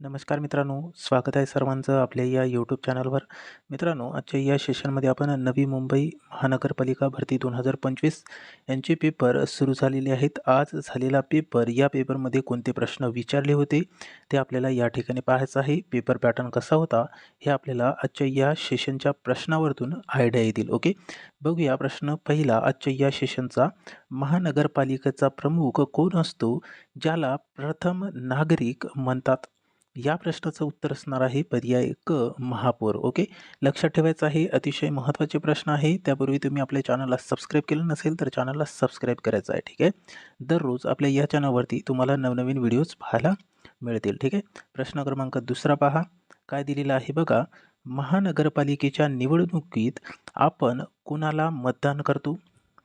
नमस्कार मित्रांनो स्वागत आहे सर्वांचं आपल्या या यूट्यूब चॅनलवर मित्रांनो आजच्या या सेशनमध्ये आपण नवी मुंबई महानगरपालिका भरती दोन हजार पंचवीस यांचे पेपर सुरू झालेले आहेत. आज झालेला पेपर या पेपरमध्ये कोणते प्रश्न विचारले होते ते आपल्याला या ठिकाणी पाहायचं आहे. पेपर पॅटर्न कसा होता हे आपल्याला आजच्या या सेशनच्या प्रश्नावरतून आयडिया येतील ओके बघूया प्रश्न पहिला. आजच्या या सेशनचा महानगरपालिकेचा प्रमुख कोण असतो? ज्याला प्रथम नागरिक म्हणतात. या प्रश्नाचं उत्तर असणार आहे पर्याय क महापौर. ओके लक्षात ठेवायचं आहे अतिशय महत्त्वाचे प्रश्न आहे. त्यापूर्वी तुम्ही आपल्या चॅनलला सबस्क्राईब केलं नसेल तर चॅनलला सबस्क्राईब करायचं आहे ठीक आहे? दररोज आपल्या या चॅनलवरती तुम्हाला नवनवीन व्हिडिओज पाहायला मिळतील ठीक आहे? प्रश्न क्रमांक दुसरा पहा. काय दिलेला आहे बघा? महानगरपालिकेच्या निवडणुकीत आपण कुणाला मतदान करतो?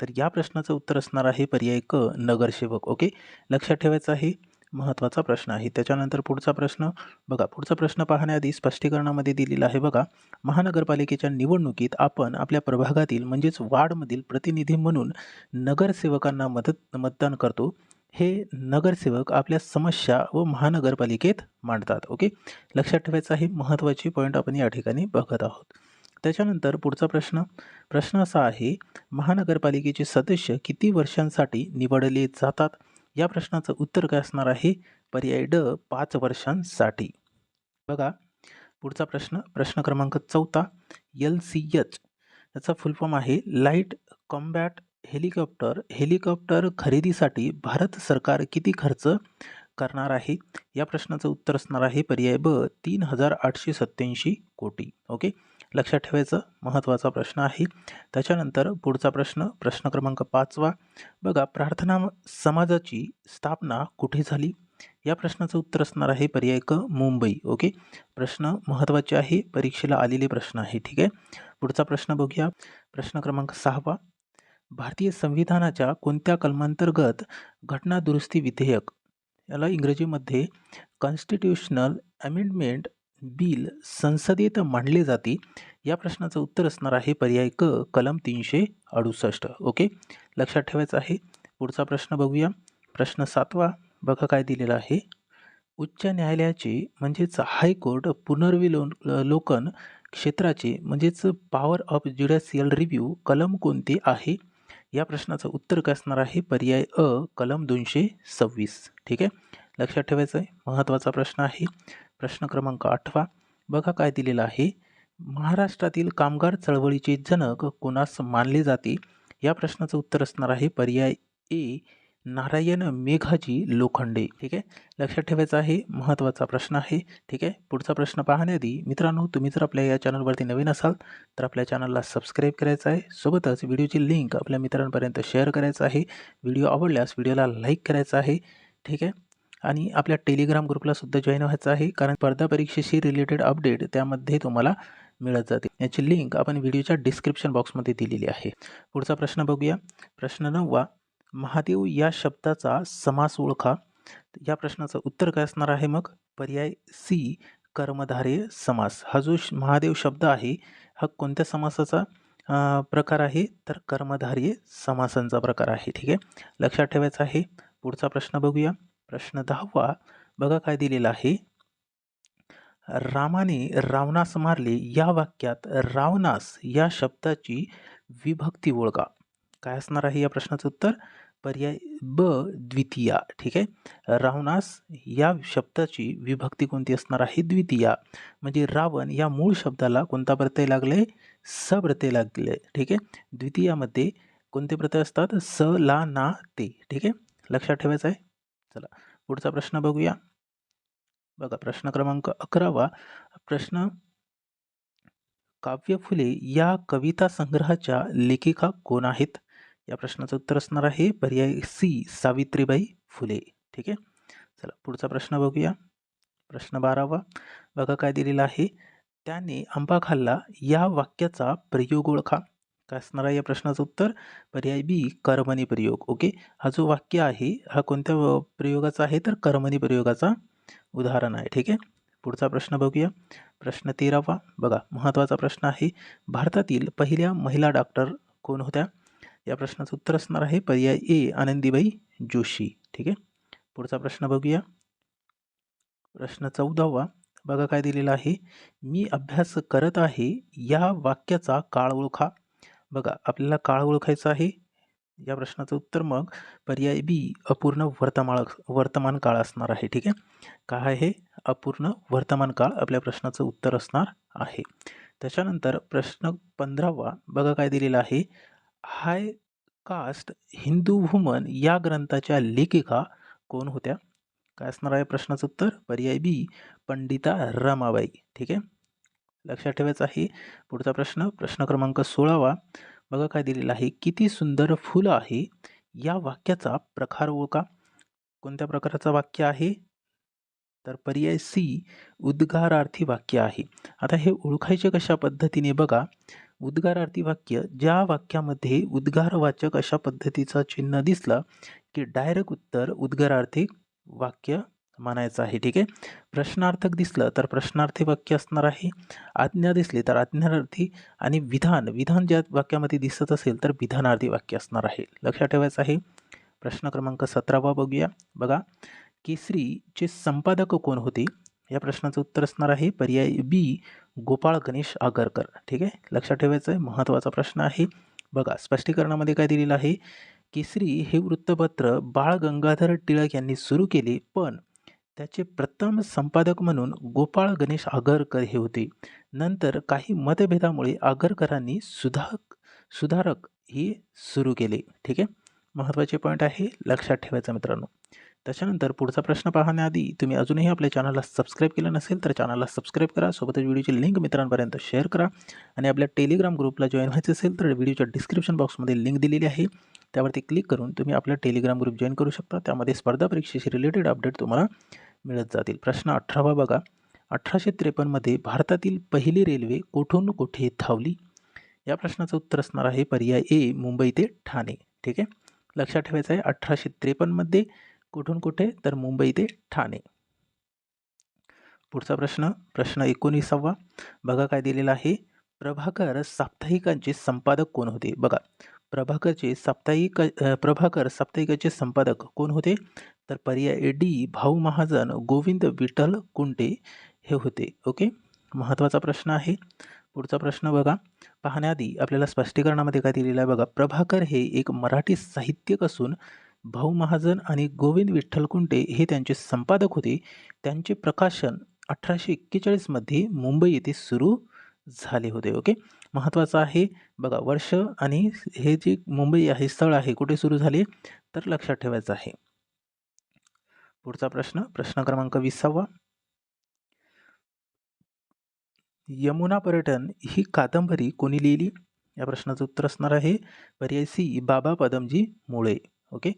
तर या प्रश्नाचं उत्तर असणार आहे पर्याय क नगरसेवक. ओके लक्षात ठेवायचं आहे महत्त्वाचा प्रश्न आहे. त्याच्यानंतर पुढचा प्रश्न बघा पुढचा प्रश्न पाहण्याआधी स्पष्टीकरणामध्ये दिलेला आहे बघा महानगरपालिकेच्या निवडणुकीत आपण आपल्या प्रभागातील म्हणजेच वार्डमधील प्रतिनिधी म्हणून नगरसेवकांना मदत मतदान करतो. हे नगरसेवक आपल्या समस्या व महानगरपालिकेत मांडतात ओके? लक्षात ठेवायचं आहे महत्त्वाची पॉईंट आपण या ठिकाणी बघत आहोत. त्याच्यानंतर पुढचा प्रश्न प्रश्न असा आहे महानगरपालिकेचे सदस्य किती वर्षांसाठी निवडले जातात? या प्रश्नाचं उत्तर काय असणार आहे? पर्याय ड पाच वर्षांसाठी. बघा पुढचा प्रश्न प्रश्न क्रमांक चौथा एल सी एच. याचा फुल फॉर्म आहे लाइट कॉम्बॅट हेलिकॉप्टर हेलिकॉप्टर खरेदीसाठी भारत सरकार किती खर्च करणार आहे? या प्रश्नाचं उत्तर असणार आहे पर्याय ब तीन हजार आठशे सत्याऐंशी कोटी. ओके? लक्षात ठेवायचं महत्त्वाचा प्रश्न आहे. त्याच्यानंतर पुढचा प्रश्न प्रश्न क्रमांक पाचवा. बघा प्रार्थना समाजाची स्थापना कुठे झाली? या प्रश्नाचं उत्तर असणार आहे पर्याय क मुंबई. ओके? प्रश्न महत्त्वाचे आहे परीक्षेला आलेले प्रश्न आहे ठीक आहे? पुढचा प्रश्न बघूया. प्रश्न क्रमांक सहावा. भारतीय संविधानाच्या कोणत्या कलमांतर्गत घटना दुरुस्ती विधेयक याला इंग्रजीमध्ये कॉन्स्टिट्युशनल अमेंडमेंट बिल संसदेत मांडले जाते? या प्रश्नाचं उत्तर असणार आहे पर्याय क कलम तीनशे अडुसष्ट. ओके? लक्षात ठेवायचं आहे. पुढचा प्रश्न बघूया. प्रश्न सातवा. बघा काय दिलेला आहे. उच्च न्यायालयाचे म्हणजेच हायकोर्ट पुनर्विलोलोकन क्षेत्राचे म्हणजेच पॉवर ऑफ ज्युडिशियल रिव्ह्यू कलम कोणते आहे? या प्रश्नाचं उत्तर काय असणार आहे? पर्याय अ कलम दोनशे सव्वीस. ठीक आहे? लक्षात ठेवायचं आहे महत्त्वाचा प्रश्न आहे. प्रश्न क्रमांक आठवा. बघा काय दिलेला आहे. महाराष्ट्रातील कामगार चळवळीचे जनक कोणास मानले जाते? या प्रश्नाचं उत्तर असणार आहे पर्याय ए नारायण मेघाजी लोखंडे. ठीक आहे? लक्षात ठेवायचं आहे महत्त्वाचा प्रश्न आहे. ठीक आहे? पुढचा प्रश्न पाहण्याआधी मित्रांनो तुम्ही जर आपल्या या चॅनलवरती नवीन असाल तर आपल्या चॅनलला सबस्क्राईब करायचं आहे. सोबतच व्हिडिओची लिंक आपल्या मित्रांपर्यंत शेअर करायचं आहे. व्हिडिओ आवडल्यास व्हिडिओला लाईक करायचं आहे. ठीक आहे? आणि आपल्या टेलिग्राम ग्रुपला सुद्धा जॉईन व्हायचं आहे कारण स्पर्धा परीक्षेशी रिलेटेड अपडेट त्यामध्ये तुम्हाला मिळत जाते. याची लिंक आपण व्हिडिओच्या डिस्क्रिप्शन बॉक्समध्ये दिलेली आहे. पुढचा प्रश्न बघूया. प्रश्न नववा महादेव या शब्दाचा समास ओळखा. या प्रश्नाचं उत्तर काय असणार आहे मग? पर्याय सी कर्मधारे समास. हा जो महादेव शब्द आहे हा कोणत्या समासाचा प्रकार आहे? तर कर्मधार्य समासांचा प्रकार आहे. ठीक आहे? लक्षात ठेवायचं आहे. पुढचा प्रश्न बघूया. प्रश्न दहावा बघा काय दिलेला आहे. रामाने रावणास मारले. या वाक्यात रावणास या शब्दाची विभक्ती ओळखा. काय असणार आहे या प्रश्नाचं उत्तर? पर्याय ब द्वितीया. ठीक आहे? रावणास या शब्दाची विभक्ती कोणती असणार आहे? द्वितीया. म्हणजे रावण या मूळ शब्दाला कोणता प्रत्यय लागले? स प्रत्यय लागले. ठीक आहे? द्वितीयामध्ये कोणते प्रत्यय असतात? स ला ना ते. ठीक आहे? लक्षात ठेवायचं आहे? चला पुढचा प्रश्न बघूया. बघा प्रश्न क्रमांक अकरावा. प्रश्न काव्य फुले या कविता संग्रहाच्या लेखिका कोण आहेत? या प्रश्नाचं उत्तर असणार आहे पर्याय सी सावित्रीबाई फुले. ठीक आहे? चला पुढचा प्रश्न बघूया. प्रश्न बारावा. बघा काय दिलेला आहे. त्याने आंबा खाल्ला या वाक्याचा प्रयोग ओळखा. काय असणार आहे या प्रश्नाचं उत्तर पर्याय बी कर्मणी प्रयोग. ओके हा जो वाक्य आहे हा कोणत्या प्रयोगाचा आहे? तर कर्मणी प्रयोगाचा उदाहरण आहे. ठीक आहे? पुढचा प्रश्न बघूया. प्रश्न तेरावा. बघा महत्त्वाचा प्रश्न आहे. भारतातील पहिल्या महिला डॉक्टर कोण होत्या? या प्रश्नाचं उत्तर असणार आहे पर्याय ए आनंदीबाई जोशी. ठीक आहे? पुढचा प्रश्न बघूया. प्रश्न चौदावा. बघा काय दिलेला आहे. मी अभ्यास करत आहे या वाक्याचा काळ ओळखा. बघा आपल्याला काळ ओळखायचा आहे. या प्रश्नाचं उत्तर मग पर्याय बी अपूर्ण वर्तमाळ वर्तमान काळ असणार आहे. ठीक आहे? काय आहे? अपूर्ण वर्तमान काळ आपल्या प्रश्नाचं उत्तर असणार आहे. त्याच्यानंतर प्रश्न पंधरावा बघा काय दिलेला आहे. हाय कास्ट हिंदू वुमन या ग्रंथाच्या लेखिका कोण होत्या? काय असणार आहे प्रश्नाचं उत्तर? पर्याय बी पंडिता रमाबाई. ठीक आहे? लक्षात ठेवायचं आहे. पुढचा प्रश्न प्रश्न क्रमांक सोळावा. बघा काय दिलेला आहे. किती सुंदर फुलं आहे. या वाक्याचा प्रकार हो ओळखा कोणत्या प्रकाराचं वाक्य आहे? तर पर्याय सी उद्गारार्थी वाक्य आहे. आता हे ओळखायचे कशा पद्धतीने बघा. उद्गारार्थी वाक्य ज्या वाक्यामध्ये उद्गारवाचक अशा पद्धतीचं चिन्ह दिसलं की डायरेक्ट उत्तर उद्गारार्थी वाक्य मानायचं आहे ठीक आहे? प्रश्नार्थक दिसलं तर प्रश्नार्थी वाक्य असणार आहे. आज्ञा दिसली तर आज्ञार्थी आणि विधान विधान ज्या वाक्यामध्ये दिसत असेल तर विधानार्थी वाक्य असणार आहे. लक्षात ठेवायचं आहे. प्रश्न क्रमांक सतरावा बघूया. बघा केसरीचे संपादक कोण होते? या प्रश्नाचं उत्तर असणार आहे पर्याय बी गोपाळ गणेश आगरकर. ठीक आहे? लक्षात ठेवायचं आहे. महत्त्वाचा प्रश्न आहे. बघा स्पष्टीकरणामध्ये काय दिलेलं आहे? केसरी हे वृत्तपत्र बाळ गंगाधर टिळक यांनी सुरू केले पण त्याचे प्रथम संपादक म्हणून गोपाळ गणेश आगरकर हे होते. नंतर काही मतभेदामुळे आगरकरांनी सुधाक सुधारक हे सुरू केले. ठीक आहे? महत्त्वाचे पॉईंट आहे लक्षात ठेवायचं मित्रांनो. त्याच्यानंतर पुढचा प्रश्न पाहण्याआधी तुम्ही अजूनही आपल्या चॅनलला सबस्क्राईब केलं नसेल तर चॅनलला सबस्क्राईब करा. सोबतच व्हिडिओची लिंक मित्रांपर्यंत शेअर करा. आणि आपल्या टेलिग्राम ग्रुपला जॉईन व्हायचं असेल तर व्हिडिओच्या डिस्क्रिप्शन बॉक्समध्ये लिंक दिलेली आहे. त्यावरती क्लिक करून तुम्ही आपला टेलिग्राम ग्रुप जॉईन करू शकता. त्यामध्ये स्पर्धा परीक्षेशी रिलेटेड अपडेट तुम्हाला मिळत जातील. प्रश्न अठरावा बघा. अठराशे त्रेपन्नमध्ये भारतातील पहिली रेल्वे कोठून कुठे धावली? या प्रश्नाचं उत्तर असणार आहे पर्याय ए मुंबई ते ठाणे. ठीक आहे? लक्षात ठेवायचं आहे अठराशे त्रेपन्नमध्ये कुठून कुठे? तर मुंबई ते ठाणे. पुढचा प्रश्न प्रश्न एकोणीसावा. बघा काय दिलेला आहे. प्रभाकर साप्ताहिकांचे संपादक कोण होते? बघा. प्रभाकरचे साप्ताहिक प्रभाकर साप्ताहिकाचे संपादक कोण होते? तर पर्याय डी भाऊ महाजन गोविंद विठ्ठल कुंटे हे होते. ओके? महत्त्वाचा प्रश्न आहे. पुढचा प्रश्न बघा. पाहण्याआधी आपल्याला स्पष्टीकरणामध्ये काय दिलेलं आहे बघा. प्रभाकर हे एक मराठी साहित्यिक असून भाऊ महाजन आणि गोविंद विठ्ठल कुंटे हे त्यांचे संपादक होते. त्यांचे प्रकाशन अठराशे एक्केचाळीसमध्ये मुंबई येथे सुरू झाले होते. ओके? महत्त्वाचं आहे. बघा वर्ष आणि हे जे मुंबई आहे स्थळ आहे कुठे सुरू झाले? तर लक्षात ठेवायचं आहे. पुढचा प्रश्न प्रश्न क्रमांक विसावा यमुना पर्यटन ही कादंबरी कोणी लिहिली? या प्रश्नाचं उत्तर असणार आहे पर्याय सी बाबा पदमजी मुळे. ओके?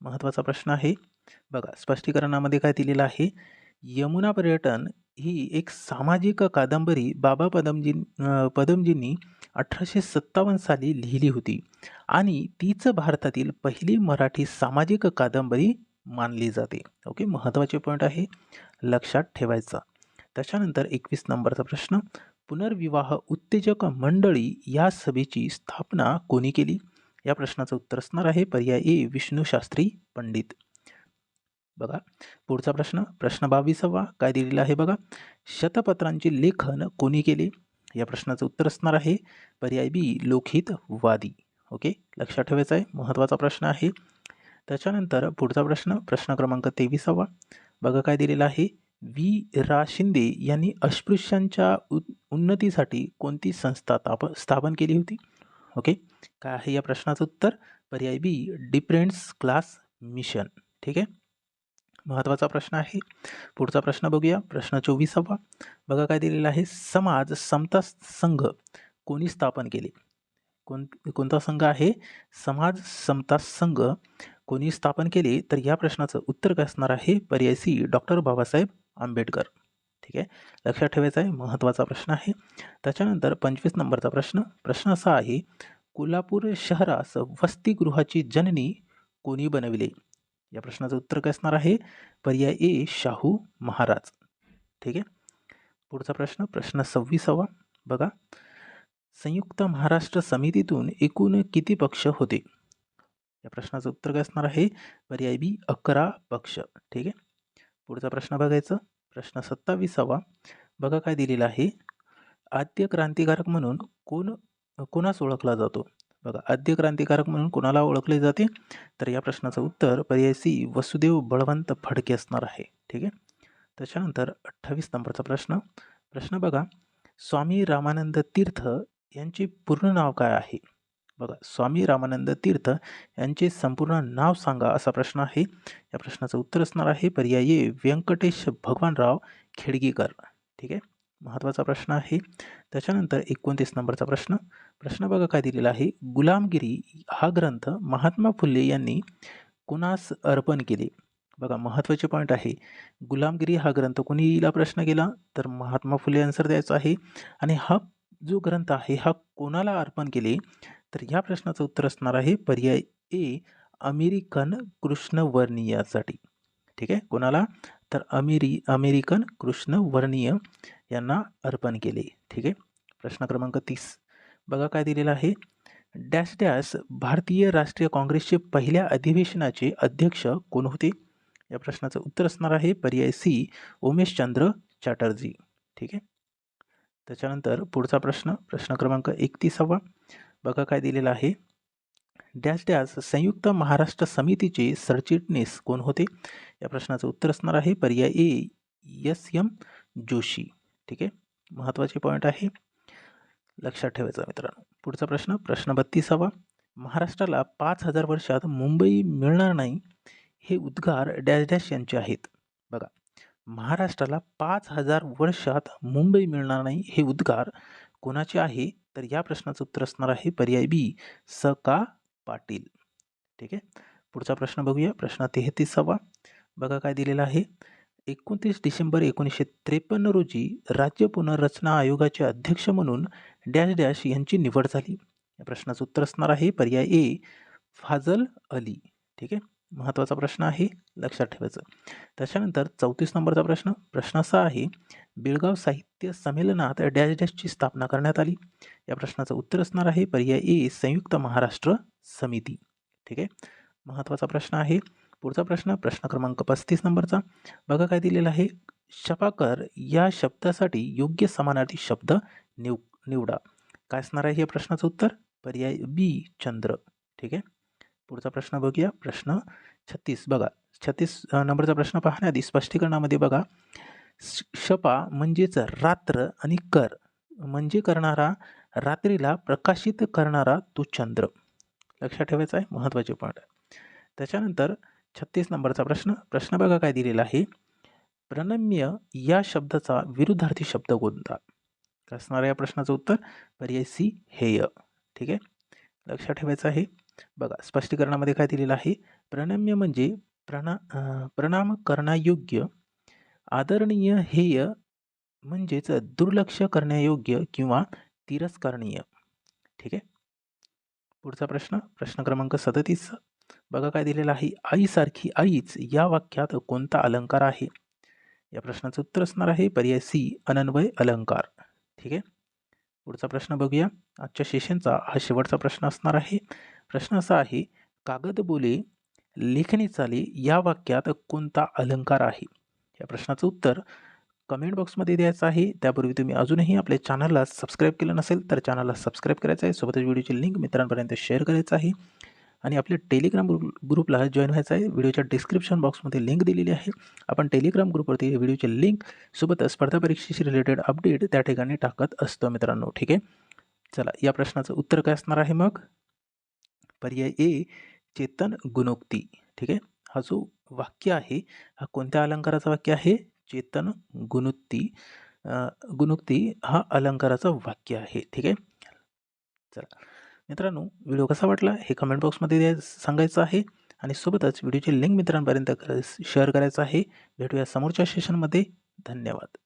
महत्त्वाचा प्रश्न आहे. बघा स्पष्टीकरणामध्ये काय दिलेलं आहे? यमुना पर्यटन ही एक सामाजिक कादंबरी बाबा पदमजी पदमजींनी अठराशे सत्तावन्न साली लिहिली होती. आणि तीच भारतातील पहिली मराठी सामाजिक कादंबरी मानली जाते. ओके महत्त्वाचे पॉईंट आहे लक्षात ठेवायचा. त्याच्यानंतर एकवीस नंबरचा प्रश्न पुनर्विवाह उत्तेजक मंडळी या सभेची स्थापना कोणी केली? या प्रश्नाचं उत्तर असणार आहे पर्याय ए विष्णू शास्त्री पंडित. बघा पुढचा प्रश्न प्रश्न बावीसावा काय दिलेला आहे बघा? शतपत्रांचे लेखन कोणी केले? या प्रश्नाचं उत्तर असणार आहे पर्याय बी लोकहित वादी ओके लक्षात ठेवायचं आहे महत्त्वाचा प्रश्न आहे. त्याच्यानंतर पुढचा प्रश्न प्रश्न क्रमांक तेविसावा. बघा काय दिलेला आहे. वी रा. शिंदे यांनी अस्पृश्यांच्या उन्नतीसाठी कोणती संस्था ताप स्थापन केली होती? ओके. काय आहे या प्रश्नाचं उत्तर? पर्याय बी डिफरेंट्स क्लास मिशन. ठीक आहे? महत्त्वाचा प्रश्न आहे. पुढचा प्रश्न बघूया. प्रश्न चोवीसावा. बघा काय दिलेला आहे. समाज समता संघ कोणी स्थापन केले? कोण कोणता संघ आहे? समाज समता संघ कोणी स्थापन केले तर या प्रश्नाचं उत्तर काय असणार आहे? पर्याय सी डॉक्टर बाबासाहेब आंबेडकर. ठीक आहे? लक्षात ठेवायचा आहे महत्त्वाचा प्रश्न आहे. त्याच्यानंतर पंचवीस नंबरचा प्रश्न प्रश्न असा आहे कोल्हापूर शहरास वसतिगृहाची जननी कोणी बनविले? या प्रश्नाचं उत्तर काय असणार आहे? पर्याय ए शाहू महाराज. ठीक आहे? पुढचा प्रश्न प्रश्न सव्वीसावा. बघा. संयुक्त महाराष्ट्र समितीतून एकूण किती पक्ष होते? या प्रश्नाचं उत्तर काय असणार आहे? पर्याय बी अकरा पक्ष. ठीक आहे? पुढचा प्रश्न बघायचं. प्रश्न सत्तावीसावा. बघा काय दिलेलं आहे. आद्य क्रांतिकारक म्हणून कोण कोणास ओळखला जातो? बघा आद्य क्रांतिकारक म्हणून कोणाला ओळखले जाते? तर या प्रश्नाचं उत्तर पर्याय सी वसुदेव बळवंत फडके असणार आहे. ठीक आहे? त्याच्यानंतर अठ्ठावीस नंबरचा प्रश्न. प्रश्न बघा. स्वामी रामानंद तीर्थ यांचे पूर्ण नाव काय आहे? बघा स्वामी रामानंद तीर्थ यांचे संपूर्ण नाव सांगा असा प्रश्न आहे. या प्रश्नाचं उत्तर असणार आहे पर्याय व्यंकटेश भगवानराव खेडगेकर. ठीक आहे? महत्त्वाचा प्रश्न आहे. त्याच्यानंतर एकोणतीस नंबरचा प्रश्न. प्रश्न बघा काय दिलेला आहे. गुलामगिरी हा ग्रंथ महात्मा फुले यांनी कुणास अर्पण केले? बघा महत्त्वाचे पॉईंट आहे. गुलामगिरी हा ग्रंथ कोणीला प्रश्न केला? तर महात्मा फुले आन्सर द्यायचा आहे. आणि हा जो ग्रंथ आहे हा कोणाला अर्पण केले? तर या प्रश्नाचं उत्तर असणार आहे पर्याय ए अमेरिकन कृष्णवर्णीयासाठी. ठीक आहे? कोणाला? तर अमेरि अमेरिकन कृष्णवर्णीय यांना अर्पण केले. ठीक आहे? प्रश्न क्रमांक तीस. बघा काय दिलेलं आहे. डॅश डॅश भारतीय राष्ट्रीय काँग्रेसचे पहिल्या अधिवेशनाचे अध्यक्ष कोण होते? या प्रश्नाचं उत्तर असणार आहे पर्याय सी उमेशचंद्र चॅटर्जी. ठीक आहे? त्याच्यानंतर पुढचा प्रश्न प्रश्न क्रमांक एकतीसावा. बघा काय दिलेलं आहे. डॅश डॅश संयुक्त महाराष्ट्र समितीचे सरचिटणीस कोण होते? या प्रश्नाचं उत्तर असणार आहे पर्याय ए एस एम जोशी. ठीक आहे? महत्त्वाचे पॉईंट आहे. लक्षात ठेवायचा मित्रांनो. पुढचा प्रश्न प्रश्न बत्तीसावा. महाराष्ट्राला पाच हजार वर्षात मुंबई मिळणार नाही हे उद्गार डॅश डॅश यांचे आहेत. बघा महाराष्ट्राला पाच हजार वर्षात मुंबई मिळणार नाही हे उद्गार कोणाचे आहे? तर या प्रश्नाचं उत्तर असणार आहे पर्याय बी स का पाटील. ठीक आहे? पुढचा प्रश्न बघूया. प्रश्न तेहतीसावा बघा काय दिलेला आहे. एकोणतीस डिसेंबर एकोणीसशे त्रेपन्न रोजी राज्य पुनर्रचना आयोगाचे अध्यक्ष म्हणून डॅश डॅश यांची निवड झाली. या प्रश्नाचं उत्तर असणार आहे पर्याय ए फाजल अली. ठीक आहे? महत्त्वाचा प्रश्न आहे. लक्षात ठेवायचं. त्याच्यानंतर चौतीस नंबरचा प्रश्न. प्रश्न असा आहे बेळगाव साहित्य संमेलनात डॅश डॅशची स्थापना करण्यात आली. या प्रश्नाचं उत्तर असणार आहे पर्याय ए संयुक्त महाराष्ट्र समिती. ठीक आहे? महत्त्वाचा प्रश्न आहे. पुढचा प्रश्न प्रश्न क्रमांक पस्तीस नंबरचा. बघा काय दिलेला आहे. शपाकर या शब्दासाठी योग्य समानार्थी शब्द निव निवडा. काय असणार आहे या प्रश्नाचं उत्तर? पर्याय बी चंद्र. ठीक आहे? पुढचा प्रश्न बघूया. प्रश्न छत्तीस. बघा. छत्तीस नंबरचा प्रश्न पाहण्याआधी स्पष्टीकरणामध्ये बघा. शपा म्हणजेच रात्र आणि कर म्हणजे करणारा रात्रीला प्रकाशित करणारा तो चंद्र. लक्षात ठेवायचा आहे महत्त्वाचे पॉईंट त्याच्यानंतर छत्तीस नंबरचा प्रश्न प्रश्न बघा काय दिलेला आहे. प्रणम्य या शब्दाचा विरुद्धार्थी शब्द कोणता? असणाऱ्या या प्रश्नाचं उत्तर पर्याय सी हेय. ठीक आहे? लक्षात ठेवायचं आहे. बघा स्पष्टीकरणामध्ये काय दिलेलं आहे? प्रणम्य म्हणजे प्रणा प्रणाम करण्यायोग्य आदरणीय हेय म्हणजेच दुर्लक्ष करण्यायोग्य किंवा तिरस्करणीय. ठीक आहे? पुढचा प्रश्न प्रश्न क्रमांक सदतीस. बघा काय दिलेलं आहे. आईसारखी आईच या वाक्यात कोणता अलंकार आहे? या प्रश्नाचं उत्तर असणार आहे पर्याय सी अनन्वय अलंकार. ठीक आहे? पुढचा प्रश्न बघूया. आजच्या सेशनचा हा शेवटचा प्रश्न असणार आहे. प्रश्न असा आहे कागद बोले लेखणी चाली या वाक्यात कोणता अलंकार आहे? या प्रश्नाचं उत्तर कमेंट बॉक्समध्ये द्यायचं आहे. त्यापूर्वी तुम्ही अजूनही आपल्या चॅनलला सबस्क्राईब केलं नसेल तर चॅनलला सबस्क्राईब करायचं आहे. सोबतच व्हिडिओची लिंक मित्रांपर्यंत शेअर करायचं आहे. आणि आपल्या टेलिग्राम ग्रुप ग्रुपला जॉईन व्हायचं आहे. व्हिडिओच्या डिस्क्रिप्शन बॉक्समध्ये लिंक दिलेली आहे. आपण टेलिग्राम ग्रुपवरती व्हिडिओची लिंक सोबत स्पर्धा परीक्षेशी रिलेटेड अपडेट त्या ठिकाणी टाकत असतो मित्रांनो. ठीक आहे? चला या प्रश्नाचं उत्तर काय असणार आहे मग? पर्याय ए चेतन गुणोक्ती. ठीक आहे? हा जो वाक्य आहे. हा कोणत्या अलंकाराचा वाक्य आहे? चेतन गुणुक्ती गुणुक्ती हा अलंकाराचं वाक्य आहे. ठीक आहे? चला. मित्रांनो व्हिडिओ कसा वाटला हे कमेंट बॉक्समध्ये द्या सांगायचं आहे आणि सोबतच व्हिडिओची लिंक मित्रांपर्यंत शेअर करायचं आहे. भेटूया समोरच्या सेशनमध्ये धन्यवाद.